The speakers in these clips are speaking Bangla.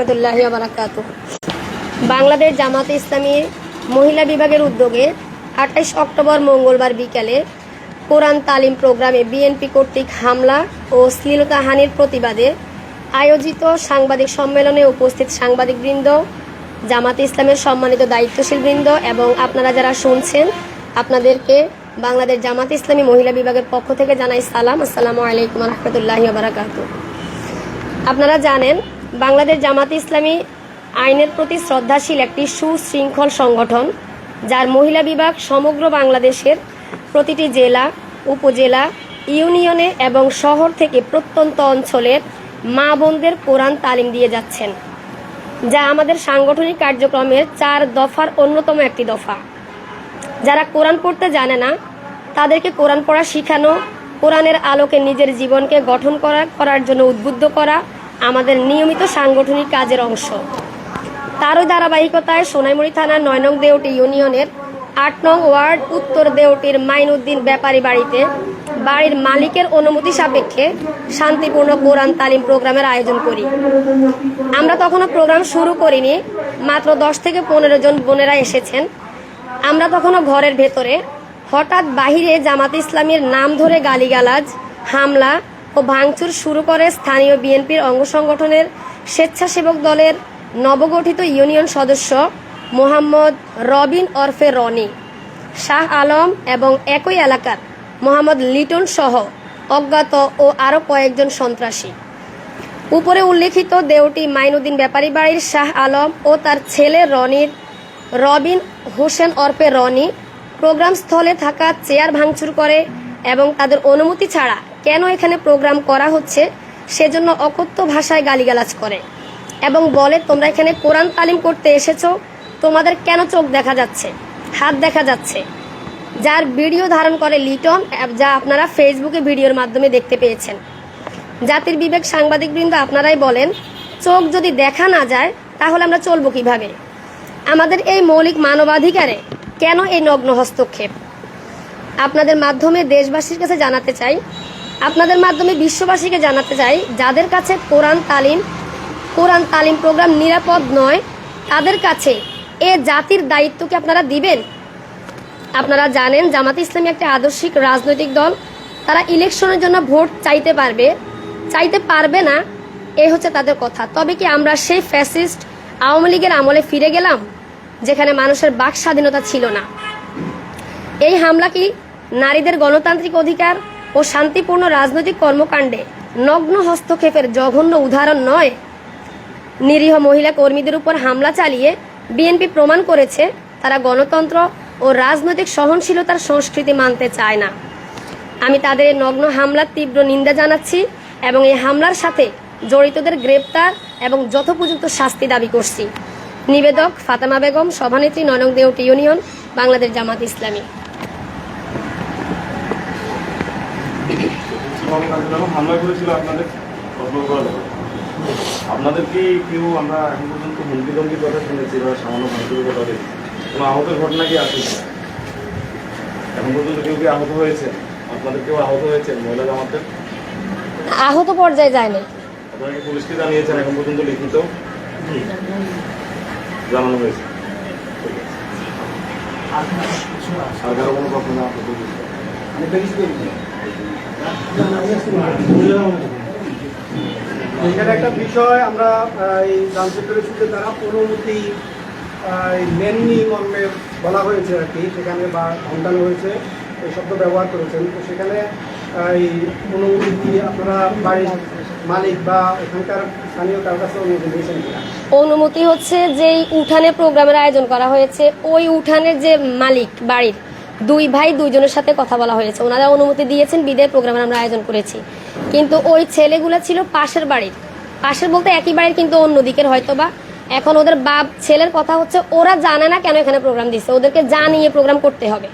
রহমতুল্লাহ বারাকাত বাংলাদেশ জামাতে ইসলামী মহিলা বিভাগের উদ্যোগে আঠাইশ অক্টোবর মঙ্গলবার বিকালে কোরআন তালিম প্রোগ্রামে বিএনপি কর্তৃক হামলা ও শ্লীলতাহানির প্রতিবাদে আয়োজিত সাংবাদিক সম্মেলনে উপস্থিত সাংবাদিকবৃন্দ, জামাতে ইসলামের সম্মানিত দায়িত্বশীল বৃন্দ এবং আপনারা যারা শুনছেন, আপনাদেরকে বাংলাদেশ জামাত ইসলামী মহিলা বিভাগের পক্ষ থেকে জানাই সালাম। আসসালামু আলাইকুম রহমতুল্লাহ বারাকাতু আপনারা জানেন বাংলাদেশ জামাত ইসলামী আইনের প্রতি শ্রদ্ধাশীল একটি সুশৃঙ্খল সংগঠন, যার মহিলা বিভাগ সমগ্র বাংলাদেশের প্রতিটি জেলা, উপজেলা, ইউনিয়নে এবং শহর থেকে প্রত্যন্ত অঞ্চলের মা বোনদের কোরআন তালিম দিয়ে যাচ্ছেন, যা আমাদের সাংগঠনিক কার্যক্রমের চার দফার অন্যতম একটি দফা। যারা কোরআন পড়তে জানে না, তাদেরকে কোরআন পড়া শেখানো, কোরআনের আলোকে নিজের জীবনকে গঠন করা, করার জন্য উদ্বুদ্ধ করা আমাদের নিয়মিত সাংগঠনিক কাজের অংশ। তারই ধারাবাহিকতায় সোনাইমুড়ি থানার নয় নং দেওটি ইউনিয়নের আট নং ওয়ার্ড উত্তর দেওটির মাইনুদ্দিন ব্যাপারী বাড়িতে বাড়ির মালিকের অনুমতি সাপেক্ষে শান্তিপূর্ণ কোরআন তালিম প্রোগ্রামের আয়োজন করি। আমরা তখনও প্রোগ্রাম শুরু করিনি, মাত্র দশ থেকে পনেরো জন বোনেরা এসেছেন। আমরা তখনও ঘরের ভেতরে হঠাৎ বাহিরে জামাত ইসলামের নাম ধরে গালিগালাজ, হামলা ও ভাঙচুর শুরু করে স্থানীয় বিএনপির অঙ্গ সংগঠনের স্বেচ্ছাসেবক দলের নবগঠিত ইউনিয়ন সদস্য মোহাম্মদ রবিন ওরফে রনি, শাহ আলম এবং একই এলাকার মোহাম্মদ লিটন সহ অজ্ঞাত ও আরও কয়েকজন সন্ত্রাসী। উপরে উল্লেখিত দেওটি মাইনুদ্দিন ব্যাপারী বাড়ির শাহ আলম ও তার ছেলে রনির রবিন হোসেন অর্পে রনি প্রোগ্রাম স্থলে থাকা চেয়ার ভাঙচুর করে এবং তাদের অনুমতি ছাড়া কেন এখানে প্রোগ্রাম করা হচ্ছে সেজন্য অকথ্য ভাষায় গালিগালাজ করে এবং বলে, তোমরা এখানে কোরআন তালিম করতে এসেছ, তোমাদের কেন চোখ দেখা যাচ্ছে, হাত দেখা যাচ্ছে? যার ভিডিও ধারণ করে লিটন, যা আপনারা ফেসবুকে ভিডিওর মাধ্যমে দেখতে পেয়েছেন। জাতির বিবেক সাংবাদিকবৃন্দ আপনারাই বলেন, চোখ যদি দেখা না যায়, তাহলে আমরা চলবো কীভাবে? আমাদের এই মৌলিক মানবাধিকারে কেন এই নগ্ন হস্তক্ষেপ আপনাদের মাধ্যমে দেশবাসীর কাছে জানাতে চাই আপনাদের মাধ্যমে বিশ্ববাসীকে জানাতে চাই, যাদের কাছে কোরআন তালিম কোরআন তালিম প্রোগ্রাম নিরাপদ নয়, তাদের কাছে এ জাতির দায়িত্ব কি আপনারা দিবেন? আপনারা জানেন জামাত ইসলামী একটা আদর্শিক রাজনৈতিক দল। তারা ইলেকশনের জন্য ভোট চাইতে পারবে চাইতে পারবে না এ হচ্ছে তাদের কথা। তবে কি আমরা সেই ফ্যাসিস্ট আওয়ামী লীগের আমলে ফিরে গেলাম, যেখানে মানুষের বাক স্বাধীনতা ছিল না? এই হামলা কি নারীদের গণতান্ত্রিক অধিকার ও শান্তিপূর্ণ রাজনৈতিক কর্মকাণ্ডে নগ্ন হস্তক্ষেপের জঘন্য উদাহরণ নয়। নিরীহ মহিলা কর্মীদের উপর হামলা চালিয়ে বিএনপি প্রমাণ করেছে, তারা গণতন্ত্র ও রাজনৈতিক সহনশীলতার সংস্কৃতি মানতে চায় না। আমি তাদের এই নগ্ন হামলার তীব্র নিন্দা জানাচ্ছি এবং এই হামলার সাথে জড়িতদের গ্রেপ্তার এবং যথোপযুক্ত শাস্তি দাবি করছি। নিবেদক ফাতেমা বেগম, সভানেত্রী নয়নং দেউটি ইউনিয়ন, বাংলাদেশ জামাত ইসলামী। হামলা করেছিল আপনাদের? আপনাদের কি কেউ আমরা এখন পর্যন্ত হুমকি দমকির কথা শুনেছি বা সামান্য ভাঙচুরের কথা দেখি কোনো আহতের ঘটনা কি আছে? এখন পর্যন্ত কেউ কি আহত হয়েছে? আপনাদের কেউ আহত হয়েছে? মহিলা জামাতের আহত পর্যায়ে যায় না আপনারা কি পুলিশকে জানিয়েছেন এখন পর্যন্ত লিখিত? জানানো হয়েছে। আর কারও কোনো কথা না আহত হয়েছে? এখানে একটা বিষয় আমরা এই জানতে পেরেছি যে তারা অনুমতি নেননি মর্মে বলা হয়েছে আর কি, সেখানে বা ধমকানো হয়েছে এই শব্দ ব্যবহার করেছেন। তো সেখানে এই অনুমতি আপনারা বাড়ির মালিক বা এখানকার স্থানীয় কার কাছে অনুমতি দিয়েছেন অনুমতি হচ্ছে যেই উঠানে প্রোগ্রামের আয়োজন করা হয়েছে। ওই উঠানের যে মালিক বাড়ির দুই ভাই দুইজনের সাথে কথা বলা হয়েছে। ওনারা অনুমতি দিয়েছেন, বিদায় প্রোগ্রামের আমরা আয়োজন করেছি। কিন্তু ওই ছেলেগুলো ছিল পাশের বাড়ির। পাশের বলতে একই বাড়ির, কিন্তু অন্য দিকের হয়তো বা এখন ওদের বাপ, ছেলের কথা হচ্ছে, ওরা জানে না কেন এখানে প্রোগ্রাম দিচ্ছে ওদেরকে জানিয়ে প্রোগ্রাম করতে হবে।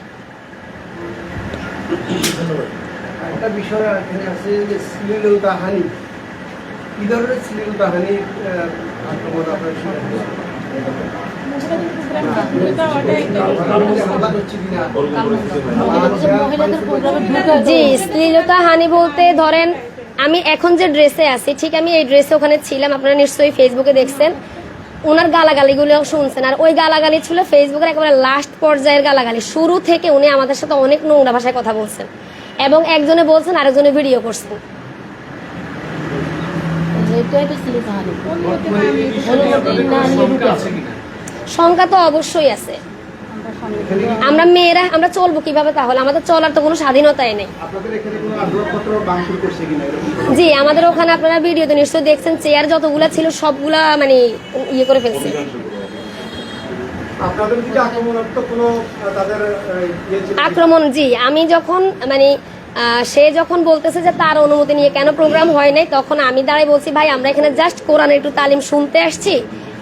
বিষয় আছে জি শ্লীলতা হানি বলতে ধরেন, আমি এখন যে ড্রেসে আছি, ঠিক আমি এই ড্রেসে ওখানে ছিলাম, আপনারা নিশ্চয়ই ফেসবুকে দেখছেন ওনার গালাগালিগুলো শুনছেন, আর ওই গালাগালি ছিল ফেসবুকের একেবারে লাস্ট পর্যায়ের গালাগালি, শুরু থেকে উনি আমাদের সাথে অনেক নোংরা ভাষায় কথা বলছেন, এবং একজনে বলছেন, আরেকজনে ভিডিও করছেন। শঙ্কা তো অবশ্যই আছে। আমরা মেয়েরা আমরা চলবো কীভাবে তাহলে? আমাদের চলার তো কোনো স্বাধীনতাই নেই। জি আমাদের ওখানে আপনারা ভিডিওতে নিশ্চয়ই দেখছেন চেয়ার যতগুলা ছিল সবগুলা মানে ইয়ে করে ফেলছে। ইয়ে? আক্রমণ জি আমি যখন মানে সে যখন বলতেছে যে তার অনুমতি নিয়ে কেন প্রোগ্রাম হয় নাই তখন আমি দাঁড়াই বলছি ভাই আমরা এখানে জাস্ট কোরআনের একটু তালিম শুনতে আসছি।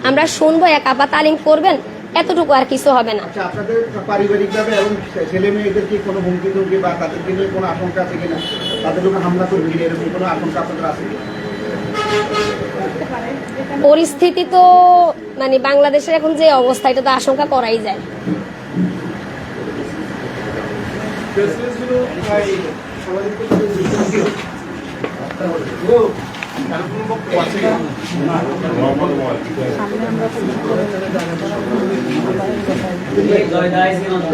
আমরা শুনব এক আপা তালিম করবেন এতটুকু আর কিছু হবে না। আচ্ছা আপনাদের পারিবারিকভাবে এবং ছেলে মেয়েদের কি কোনো হুমকি টুমকি বা তাদেরকে নিয়ে কোনো আশঙ্কা আছে কিনা? তাদের উপর হামলা করবে কিনা এরকম কোনো আশঙ্কা আপনাদের আছে পরিস্থিতি তো মানে বাংলাদেশের এখন যে অবস্থা এটা তো আশঙ্কা করাই যায়। প্রেসিডেন্টগুলো